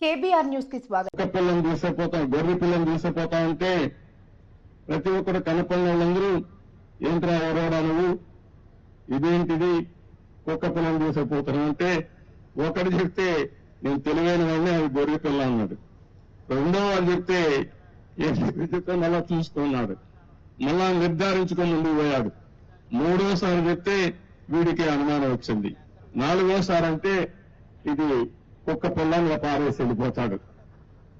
KBR న్యూస్కి స్వాగతం. కుక్క తీసుకుపోతాం గొర్రె పిల్లని తీసుకుపోతా ఉంటే ప్రతి ఒక్కరు కనపడిన వాళ్ళందరూ ఏంట్రా ఎవరోడా నువ్వు? ఇదేంటిది? కుక్క పిల్లలు తీసుకుపోతాను. అంటే ఒకడు చెప్తే నేను తెలివైన వాడిని అది గొర్రె పిల్ల అన్నాడు. రెండో వాళ్ళు చెప్తే చెప్తే మళ్ళా చూసుకున్నాడు. మళ్ళా నిర్ధారించుకొని ముందుకు పోయాడు. మూడోసారి చెప్తే వీడికి అనుమానం వచ్చింది. నాలుగోసారి అంటే ఇది కుక్క పిల్లని పారేసి వెళ్ళిపోతాడు.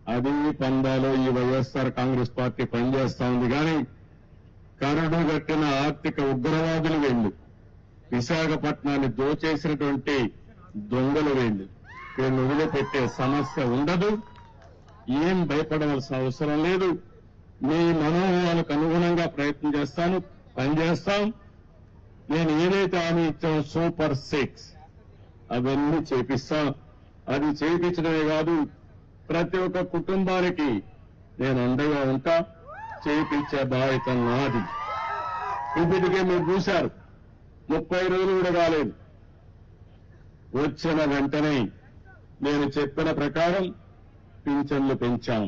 అది పందాలో ఈ వైఎస్ఆర్ కాంగ్రెస్ పార్టీ పనిచేస్తా ఉంది కానీ కరడు కట్టిన ఆర్థిక ఉగ్రవాదులు వెళ్ళు. విశాఖపట్నాన్ని దోచేసినటువంటి దొంగలు వెళ్ళు. వీళ్ళు వదిలిపెట్టే సమస్య ఉండదు. ఏం భయపడవలసిన అవసరం లేదు. మీ మనోభావాలకు అనుగుణంగా ప్రయత్నం చేస్తాను. పనిచేస్తాం. నేను ఏదైతే హామీ ఇచ్చానో సూపర్ సిక్స్. అవన్నీ చేపిస్తాను అది చేయించడమే కాదు ప్రతి ఒక్క కుటుంబానికి నేను అండగా ఉంటా చేయించే బాధ్యత నాది. ఇప్పటికే మీరు చూశారు ముప్పై రోజులు కూడా కాలేదు. వచ్చిన వెంటనే నేను చెప్పిన ప్రకారం పింఛన్లు పెంచాం.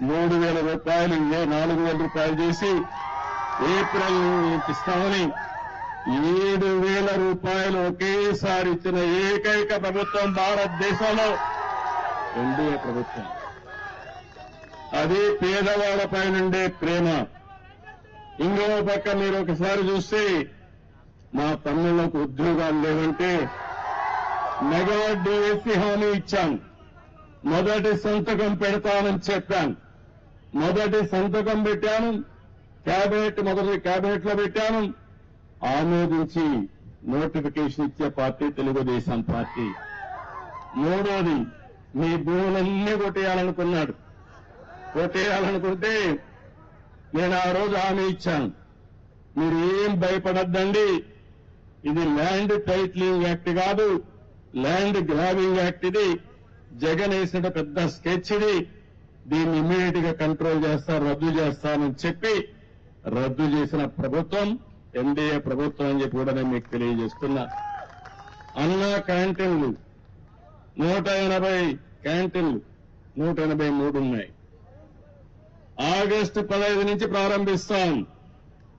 మూడు వేల రూపాయలు ఏ నాలుగు వేల రూపాయలు చేసి ఏప్రిల్ ఇస్తామని ఏడు వేల రూపాయలు ఒకేసారి ఇచ్చిన ఏకైక ప్రభుత్వం భారతదేశంలో ఎన్డీఏ ప్రభుత్వం. అది పేదవాళ్ళపై నుండే ప్రేమ. ఇంకో పక్క మీరు ఒకసారి చూస్తే మా తమ్ముళ్ళకు ఉద్యోగాలు లేవంటే మెగా డిఎస్సి హామీ ఇచ్చాం. మొదటి సంతకం పెడతానని చెప్పాను మొదటి సంతకం పెట్టాను. క్యాబినెట్ మొదటి క్యాబినెట్లో పెట్టాను. ఆమోదించి నోటిఫికేషన్ ఇచ్చే పార్టీ తెలుగుదేశం పార్టీ. మూడోది మీ భూములన్నీ కొట్టేయాలనుకున్నాడు. కొట్టేయాలనుకుంటే నేను ఆ రోజు హామీ ఇచ్చాను. మీరు ఏం భయపడద్దండి. ఇది ల్యాండ్ టైట్లింగ్ యాక్ట్ కాదు. ల్యాండ్ గ్రాబింగ్ యాక్ట్ ఇది. జగన్ వేసిన పెద్ద స్కెచ్ ఇది. దీన్ని ఇమ్మీడియట్గా కంట్రోల్ చేస్తారు రద్దు చేస్తానని చెప్పి రద్దు చేసిన ప్రభుత్వం ఎన్డీఏ ప్రభుత్వం అని చెప్పి కూడా నేను మీకు తెలియజేస్తున్నా. అన్నా క్యాంటీన్లు నూట ఎనభై క్యాంటీన్లు నూట ఎనభై మూడు ఉన్నాయి. ఆగస్టు పదహైదు నుంచి ప్రారంభిస్తాం.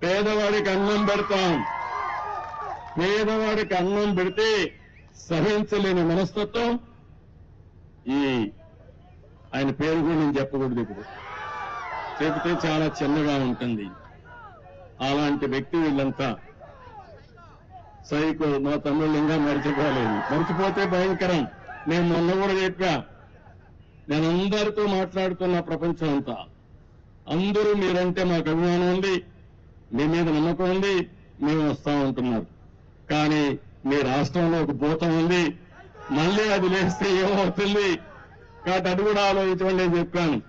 పేదవాడికి అన్నం పెడతాం. పేదవాడికి అన్నం పెడితే సహించలేని మనస్తత్వం. ఈ ఆయన పేరు కూడా నేను చెప్పకూడదు ఇప్పుడు. చెబితే చాలా చిన్నగా ఉంటుంది. అలాంటి వ్యక్తి వీళ్ళంతా సైకో మా తమ్ముళ్ళు ఇంకా మర్చిపోలేదు. మర్చిపోతే భయంకరం. నేను మొన్న కూడా చెప్పా. నేను అందరితో మాట్లాడుతున్న ప్రపంచం అంతా. అందరూ మీరంటే మాకు అభిమానం ఉంది. మీ మీద నమ్మకం ఉంది. మేము వస్తా ఉంటున్నారు కానీ మీ రాష్ట్రంలో ఒక భూతం ఉంది. మళ్ళీ అది లేస్తే ఏమవుతుంది? కాబట్టి అది కూడా ఆలోచించండి చెప్పాను.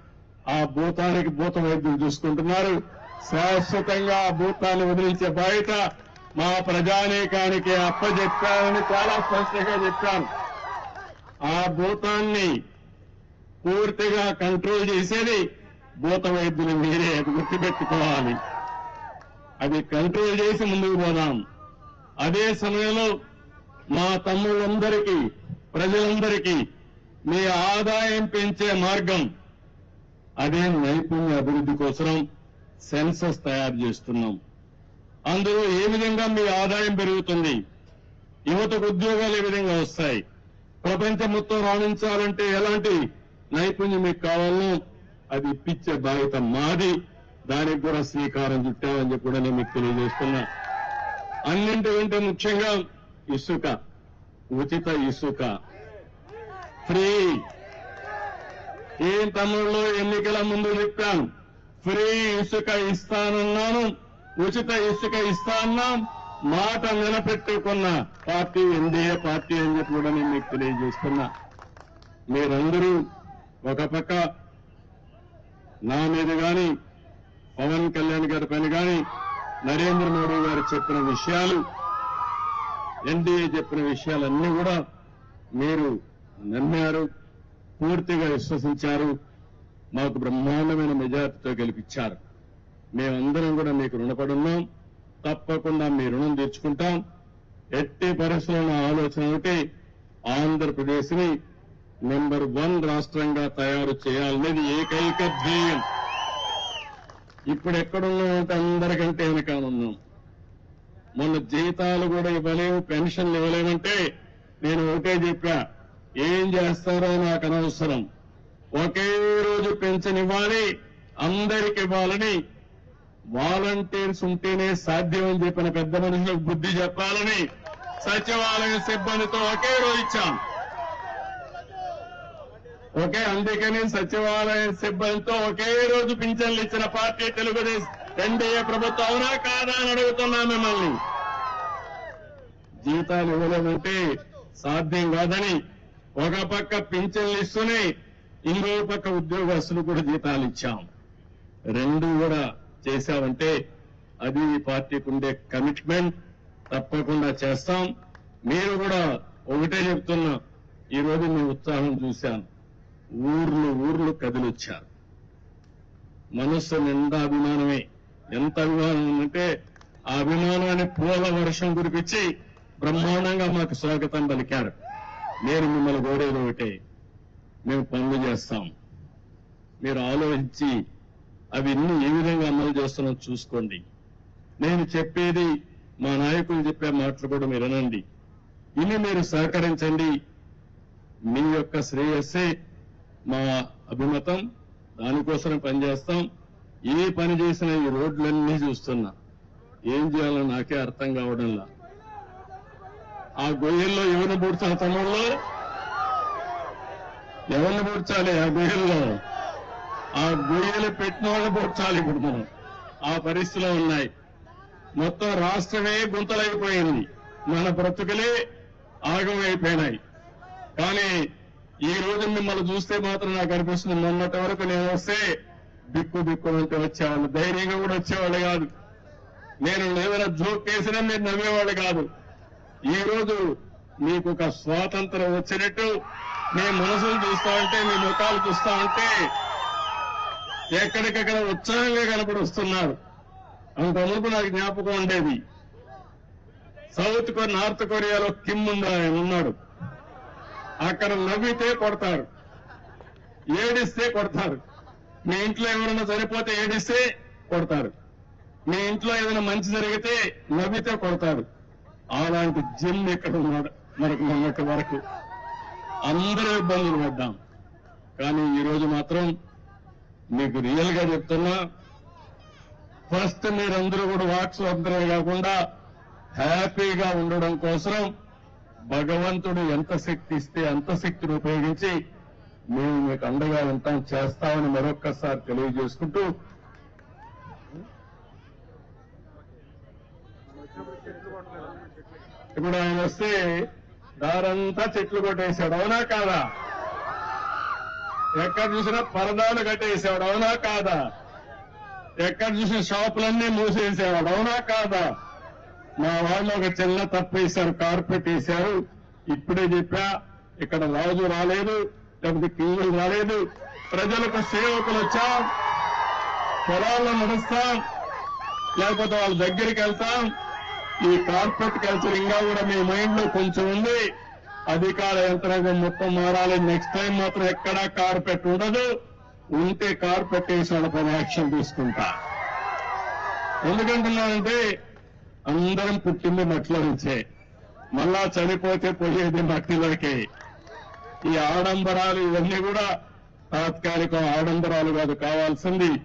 ఆ భూతానికి భూత వైద్యులు చూసుకుంటున్నారు. శాశ్వతంగా భూతాన్ని వదిలించే బయట మా ప్రజానేకానికి అప్పచెప్పానని చాలా స్పష్టంగా చెప్పాను. ఆ భూతాన్ని పూర్తిగా కంట్రోల్ చేసేది భూత వైద్యులు మీరే అది గుర్తుపెట్టుకోవాలి. అది కంట్రోల్ చేసి ముందుకు పోదాం. అదే సమయంలో మా తమ్ముళ్ళందరికీ ప్రజలందరికీ మీ ఆదాయం పెంచే మార్గం అదే నైపుణ్య అభివృద్ధి కోసం సెన్సస్ తయారు చేస్తున్నాం. అందులో ఏ విధంగా మీ ఆదాయం పెరుగుతుంది? యువతకు ఉద్యోగాలు ఏ విధంగా వస్తాయి? ప్రపంచం మొత్తం రాణించాలంటే ఎలాంటి నైపుణ్యం మీకు కావాలో అది ఇప్పించే బాధ్యత మాది. దానికి కూడా శ్రీకారం చుట్టామని చెప్పి కూడా నేను మీకు తెలియజేస్తున్నా. అన్నింటికంటే ముఖ్యంగా ఇసుక ఉచిత ఇసుక. ఫ్రీ. ఏం తమిళలో ఎన్నికల ముందు చెప్పాను ఫ్రీ ఇసుక ఇస్తానన్నాను ఉచిత ఇసుక ఇస్తాన్నాం మాట నిలబెట్టుకున్న పార్టీ ఎన్డీఏ పార్టీ అని చెప్పి కూడా నేను మీకు తెలియజేస్తున్నా. మీరందరూ ఒక పక్క నా మీద కానీ పవన్ కళ్యాణ్ గారి పైన కానీ నరేంద్ర మోడీ గారు చెప్పిన విషయాలు ఎన్డీఏ చెప్పిన విషయాలన్నీ కూడా మీరు నమ్మారు పూర్తిగా విశ్వసించారు. మాకు బ్రహ్మాండమైన మెజార్టీతో గెలిపించారు మేమందరం కూడా మీకు రుణపడున్నాం. తప్పకుండా మీ రుణం తీర్చుకుంటాం. ఎట్టి పరిశ్రమ ఆలోచన ఒకటి ఆంధ్రప్రదేశ్ని నెంబర్ వన్ రాష్ట్రంగా తయారు చేయాలనేది ఏకైక ధ్యేయం. ఇప్పుడు ఎక్కడున్నామంటే అందరికంటే వెనకాలన్నాం. మొన్న జీతాలు కూడా ఇవ్వలేము పెన్షన్లు ఇవ్వలేమంటే నేను ఒకటే చెప్పా ఏం చేస్తారో నాకు అనవసరం. ఒకే రోజు పెన్షన్ ఇవ్వాలి అందరికి ఇవ్వాలని వాలంటీర్స్ ఉంటేనే సాధ్యం అని చెప్పిన పెద్ద మనుషులకు బుద్ధి చెప్పాలని సచివాలయ సిబ్బందితో ఒకే రోజు ఇచ్చాం. ఒకే అందుకని సచివాలయ సిబ్బందితో ఒకే రోజు పింఛన్లు ఇచ్చిన పార్టీ తెలుగుదేశం ఎన్డీఏ ప్రభుత్వం అవునా కాదా అని అడుగుతున్నా మిమ్మల్ని. జీతాలు ఇవ్వలేమంటే సాధ్యం కాదని ఒక పక్క పింఛన్లు ఇస్తూనే ఇంకో పక్క ఉద్యోగస్తులు కూడా జీతాలు ఇచ్చాం. రెండు కూడా చేశామంటే అది పార్టీకి ఉండే కమిట్మెంట్ తప్పకుండా చేస్తాం. మీరు కూడా ఒకటే చెప్తున్నా ఈరోజు మీ ఉత్సాహం చూశాను. ఊర్లు ఊర్లు కదిలొచ్చారు. మనస్సు నిండా అభిమానమే. ఎంత అభిమానం అంటే ఆ అభిమానాన్ని పూల వర్షం కురిపించి బ్రహ్మాండంగా మాకు స్వాగతం పలికారు. నేను మిమ్మల్ని కోరేది ఒకటే మేము పనులు చేస్తాం. మీరు ఆలోచించి అవి ఇన్ని ఏ విధంగా అమలు చేస్తున్నాం చూసుకోండి. నేను చెప్పేది మా నాయకులు చెప్పే మాటలు కూడా మీరు వినండి. ఇన్ని మీరు సహకరించండి. మీ యొక్క శ్రేయస్సే మా అభిమతం. దానికోసం పనిచేస్తాం. ఏ పని చేసినా ఈ రోడ్లన్నీ చూస్తున్నా. ఏం చేయాలో నాకే అర్థం కావడంలా. ఆ గొయ్యల్లో ఎవరు పూడ్చాలి తమ్ముళ్ళు? ఎవరిని పూడ్చాలి? ఆ గుహల్లో ఆ గుహలు పెట్టిన వాళ్ళు పూడ్చాలి ఇప్పుడు మనం. ఆ పరిస్థితిలో ఉన్నాయి. మొత్తం రాష్ట్రమే గుంతలైపోయింది. మన బ్రతుకులే ఆగమైపోయినాయి. కానీ ఈ రోజు మిమ్మల్ని చూస్తే మాత్రం నాకు అనిపిస్తుంది మొన్నటి వరకు నేను వస్తే బిక్కు బిక్కు అంటే వచ్చేవాళ్ళు. ధైర్యంగా కూడా వచ్చేవాళ్ళు కాదు. నేను ఏదైనా జోక్ వేసినా మీరు నవ్వేవాళ్ళు కాదు. ఈ రోజు మీకు ఒక స్వాతంత్రం వచ్చినట్టు మీ మనసులు చూస్తా ఉంటే మీ ముఖాలు చూస్తా ఉంటే ఎక్కడికక్కడ ఉత్సాహంగా కనపడి వస్తున్నారు అంత మునుపు నాకు జ్ఞాపకం ఉండేది. సౌత్ కొ నార్త్ కొరియాలో కిమ్ ఉందా ఆయన ఉన్నాడు. అక్కడ నవ్వితే కొడతారు. ఏడిస్తే కొడతారు. మీ ఇంట్లో ఎవరైనా చనిపోతే ఏడిస్తే కొడతారు. మీ ఇంట్లో ఏదైనా మంచి జరిగితే నవ్వితే కొడతారు. అలాంటి జిమ్ ఇక్కడ ఉన్నాడు? మనకు మొన్నటి వరకు అందరూ ఇబ్బందులు పడ్డాం. కానీ ఈ రోజు మాత్రం మీకు రియల్గా చెప్తున్నా ఫస్ట్ మీరందరూ కూడా వాక్స్ స్వాతంత్రమే కాకుండా హ్యాపీగా ఉండడం కోసం భగవంతుడు ఎంత శక్తి ఇస్తే అంత శక్తిని ఉపయోగించి మేము మీకు అండగా ఉంటాం చేస్తామని మరొక్కసారి తెలియజేసుకుంటూ ఇప్పుడు ఆయన వస్తే దారంతా చెట్లు కొట్టేశాడు అవునా కాదా? ఎక్కడ చూసినా పరదాలు కట్టేసాడు అవునా కాదా? ఎక్కడ చూసిన షాపులన్నీ మూసేసేవాడు అవునా కాదా? మా వాళ్ళు ఒక చిన్న తప్పు వేశారు కార్పెట్ వేశారు. ఇప్పుడే చెప్పా ఇక్కడ రాజు రాలేదు లేకపోతే కింగులు రాలేదు. ప్రజలకు సేవకులు వచ్చాం పొలాల్లో నడుస్తాం లేకపోతే వాళ్ళ దగ్గరికి వెళ్తాం. ఈ కార్పొరేట్ కల్చర్ ఇంకా కూడా మీ మైండ్లో కొంచెం ఉంది. అధికార యంత్రాంగం మొత్తం మారాలి. నెక్స్ట్ టైం మాత్రం ఎక్కడా కార్పెట్ ఉండదు. ఉంటే కార్పెట్ వేసి యాక్షన్ తీసుకుంటా. ఎందుకంటున్నానంటే అందరం పుట్టింది మట్టిలో నుంచే. మళ్ళా చనిపోతే పోయేది మట్టిలోకే. ఈ ఆడంబరాలు ఇవన్నీ కూడా తాత్కాలిక ఆడంబరాలు కాదు కావాల్సింది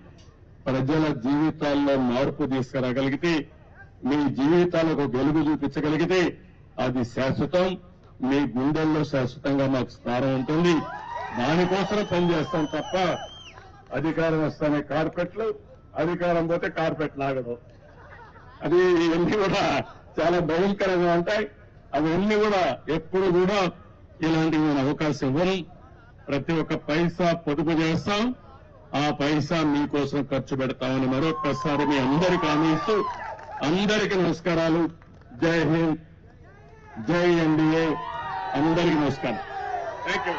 ప్రజల జీవితాల్లో మార్పు తీసుకురాగలిగితే మీ జీవితాలకు వెలుగు చూపించగలిగితే అది శాశ్వతం. మీ గుండెల్లో శాశ్వతంగా మాకు స్థానం ఉంటుంది. దానికోసం పనిచేస్తాం తప్ప అధికారం వస్తానే కార్పెట్లు అధికారం పోతే కార్పెట్ లాగదు. అది ఇవన్నీ కూడా చాలా భయంకరంగా ఉంటాయి. అవన్నీ కూడా ఎప్పుడు కూడా ఇలాంటివి నేను అవకాశం ఇవ్వను. ప్రతి ఒక్క పైసా పొదుపు చేస్తాం. ఆ పైసా మీకోసం ఖర్చు పెడతామని మరొక్కసారి మీ అందరికీ హామీ ఇస్తూ అందరికీ నమస్కారాలు. జై హింద్ జై ఎన్డీఏ అందరికీ నమస్కారం. Thank you